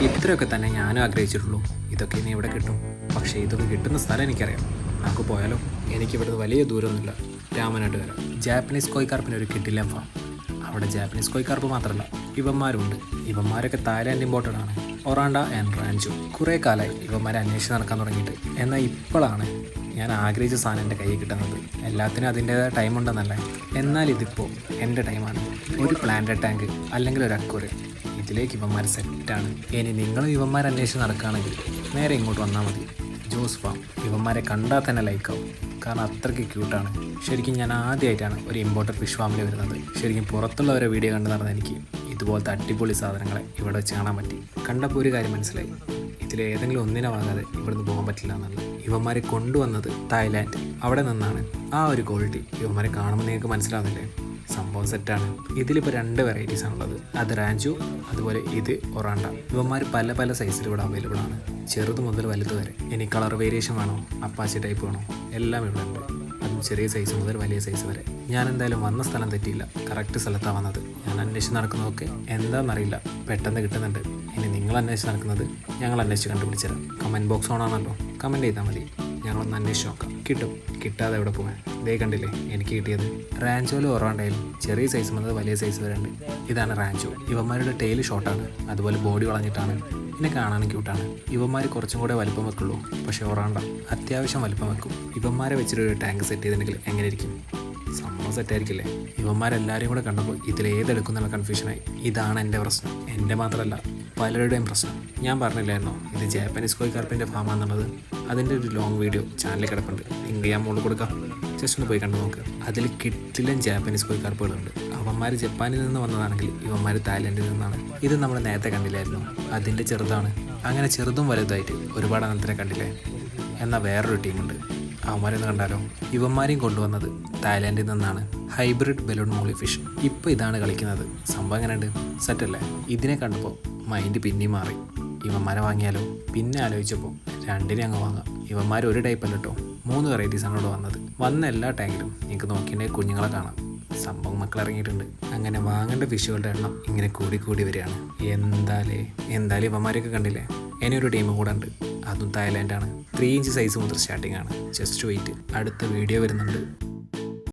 ഇത്രയൊക്കെ തന്നെ ഞാനും ആഗ്രഹിച്ചിട്ടുള്ളൂ. ഇതൊക്കെ ഇനി ഇവിടെ കിട്ടും. പക്ഷേ ഇതൊക്കെ കിട്ടുന്ന സ്ഥലം എനിക്കറിയാം. നമുക്ക് പോയാലോ? എനിക്ക് ഇവിടുന്ന് വലിയ ദൂരമൊന്നുമില്ല. രാമനാട്ട് വരാം. ജാപ്പനീസ് കോയിക്കാർപ്പിന് ഒരു കിട്ടില്ല ഫാം അവിടെ ജാപ്പനീസ് കോയിക്കാർപ്പ് മാത്രമല്ല ഇവന്മാരുണ്ട് ഇവന്മാരൊക്കെ തായ്ലാൻഡ് ഇമ്പോർട്ടഡ് ആണ്. Oranda and ranchu. കുറേ കാലമായി ഇവന്മാരെ അന്വേഷിച്ച് നടക്കാൻ തുടങ്ങിയിട്ട്. എന്നാൽ ഇപ്പോഴാണ് ഞാൻ ആഗ്രഹിച്ച സാധനം എന്റെ കയ്യിൽ കിട്ടുന്നത്. എല്ലാത്തിനും അതിന്റേതായ ടൈം ഉണ്ടെന്നല്ലേ. എന്നാൽ ഇതിപ്പോൾ എന്റെ ടൈമാണ് ഒരു പ്ലാന്റ് ടാങ്ക് അല്ലെങ്കിൽ ഒരു അക്വറി ഇതിലേക്ക് ഇവന്മാർ സെറ്റാണ് ഇനി നിങ്ങളും ഇവന്മാർ അന്വേഷിച്ച് നടക്കുകയാണെങ്കിൽ നേരെ ഇങ്ങോട്ട് വന്നാൽ മതി. ജോസ് ഫാം ഇവന്മാരെ കണ്ടാൽ തന്നെ ലൈക്കാവും കാരണം അത്രയ്ക്ക് ക്യൂട്ടാണ് ശരിക്കും ഞാൻ ആദ്യമായിട്ടാണ് ഒരു ഇമ്പോർട്ടഡ് ഫിഷ് ഫാമിൽ വരുന്നത്. ശരിക്കും പുറത്തുള്ളവരെ വീഡിയോ കണ്ടു നടന്ന എനിക്ക് ഇതുപോലത്തെ അടിപൊളി സാധനങ്ങളെ ഇവിടെ വെച്ച് കാണാൻ പറ്റി. കണ്ടപ്പോൾ ഒരു കാര്യം മനസ്സിലായി. ഇതിൽ ഏതെങ്കിലും ഒന്നിനെ വാങ്ങാതെ ഇവിടുന്ന് പോകാൻ പറ്റില്ല എന്നുള്ളത് ഇവന്മാരെ കൊണ്ടുവന്നത് തായ്ലാൻഡ്. അവിടെ നിന്നാണ് ആ ഒരു ക്വാളിറ്റി ഇവന്മാരെ കാണുമ്പോൾ നിങ്ങൾക്ക് മനസ്സിലാവുന്നില്ലേ? സംഭവം സെറ്റാണ് ഇതിലിപ്പോൾ രണ്ട് വെറൈറ്റീസ് ആണുള്ളത്. അത് റാഞ്ചു അതുപോലെ ഇത് ഒറാണ്ട. ഇവന്മാർ പല പല സൈസിൽ ഇവിടെ അവൈലബിൾ ആണ്. ചെറുത് മുതൽ വലുത് വരെ. ഇനി കളർ വേരിയേഷൻ വേണോ? അപ്പാച്ചി ടൈപ്പ് വേണോ? എല്ലാം ഇവിടെ ഉണ്ട്. അതും ചെറിയ സൈസ് മുതൽ വലിയ സൈസ് വരെ. ഞാൻ എന്തായാലും വന്ന സ്ഥലം തെറ്റിയില്ല. കറക്റ്റ് സ്ഥലത്താണ് വന്നത്. ഞാൻ അന്വേഷിച്ച് നടക്കുന്നതൊക്കെ എന്താണെന്നറിയില്ല പെട്ടെന്ന് കിട്ടുന്നുണ്ട്. ഇനി നിങ്ങൾ അന്വേഷിച്ച് നടക്കുന്നത് ഞങ്ങൾ അന്വേഷിച്ച് കണ്ടുപിടിച്ചുതരാം കമന്റ് ബോക്സ് ഓൺ ആണല്ലോ. കമന്റ് ചെയ്താൽ മതി. ഞങ്ങളൊന്ന് അന്വേഷിച്ച് നോക്കാം. കിട്ടും. കിട്ടാതെ എവിടെ പോകാൻ ദേ കണ്ടില്ലേ? എനിക്ക് കിട്ടിയത്. റാഞ്ചോയിൽ ഓർവാണ്ടയിലും ചെറിയ സൈസ് മുതൽ വലിയ സൈസ് വരെ ഉണ്ട്. ഇതാണ് റാഞ്ചോ ഇവന്മാരുടെ ടെയിൽ ഷോർട്ടാണ് അതുപോലെ ബോഡി വളഞ്ഞിട്ടാണ്. പിന്നെ കാണാനും ക്യൂട്ടാണ് ഇവന്മാർ കുറച്ചും കൂടെ വലിപ്പം വെക്കുള്ളൂ. പക്ഷേ ഒറാണ്ട അത്യാവശ്യം വലിപ്പം വെക്കും. ഇവന്മാരെ വെച്ചിട്ടൊരു ടാങ്ക് സെറ്റ് ചെയ്തിട്ടുണ്ടെങ്കിൽ എങ്ങനെ ഇരിക്കും? സംഭവം സെറ്റായിരിക്കില്ലേ ഇവന്മാരെല്ലാവരും കൂടെ കണ്ടപ്പോൾ ഇതിലേതെടുക്കുന്നുള്ള കൺഫ്യൂഷനായി ഇതാണ് എന്റെ പ്രശ്നം. എന്റെ മാത്രമല്ല പലരുടെയും പ്രശ്നം. ഞാൻ പറഞ്ഞില്ലായിരുന്നോ? ഇത് ജാപ്പനീസ് കോയി കാർപ്പിന്റെ ഫാമാണെന്നുള്ളത് അതിന്റെ ഒരു ലോങ് വീഡിയോ ചാനലിൽ കിടപ്പുണ്ട്. ലിങ്ക് ഞാൻ മുകളിൽ കൊടുക്കാം. ജസ്റ്റ് ഒന്ന് പോയി കണ്ടു നോക്ക്. അതിൽ കിട്ടിലും ജാപ്പനീസ് കോയി കാർപ്പുകളുണ്ട് അവന്മാർ ജപ്പാനിൽ നിന്ന് വന്നതാണെങ്കിൽ ഇവന്മാർ തായ്ലൻഡിൽ നിന്നാണ്. ഇത് നമ്മൾ നേരത്തെ കണ്ടില്ലായിരുന്നു? അതിന്റെ ചെറുതാണ്. അങ്ങനെ ചെറുതും വലുതായിട്ട് ഒരുപാട് അനന്തരം കണ്ടില്ലേ? എന്നാൽ വേറൊരു ടീമുണ്ട് അവന്മാരെന്ന് കണ്ടാലോ? ഇവന്മാരെയും കൊണ്ടുവന്നത് തായ്ലാൻഡിൽ നിന്നാണ്. ഹൈബ്രിഡ് ബലൂൺ മോളി ഫിഷ് ഇപ്പോൾ ഇതാണ് കളിക്കുന്നത്. സംഭവം എങ്ങനെയുണ്ട്? സെറ്റല്ലേ ഇതിനെ കണ്ടപ്പോൾ മൈൻഡ് പിന്നെയും മാറി. ഇവന്മാരെ വാങ്ങിയാലോ? പിന്നെ ആലോചിച്ചപ്പോൾ രണ്ടിനെ അങ്ങ് വാങ്ങാം. ഇവന്മാർ ഒരു ടൈപ്പ് അല്ല കേട്ടോ മൂന്ന് വെറൈറ്റീസ് ആണ് ഇവിടെ വന്നത്. വന്ന എല്ലാ ടാങ്കിലും നിങ്ങൾക്ക് നോക്കിയിട്ടുണ്ടെങ്കിൽ കുഞ്ഞുങ്ങളെ കാണാം. സംഭവം മക്കൾ ഇറങ്ങിയിട്ടുണ്ട്. അങ്ങനെ വാങ്ങേണ്ട ഫിഷുകളുടെ എണ്ണം ഇങ്ങനെ കൂടി കൂടി വരികയാണ്. എന്താലേ? എന്തായാലും ഇവന്മാരെയൊക്കെ കണ്ടില്ലേ? ഇനി ഒരു ടീം കൂടെ ഉണ്ട്. അതും തായ്ലാൻഡാണ്. ത്രീ ഇഞ്ച് സൈസ് മുതൽ സ്റ്റാർട്ടിംഗ് ആണ്. ജസ്റ്റ് വെയിറ്റ് അടുത്ത വീഡിയോ വരുന്നുണ്ട്.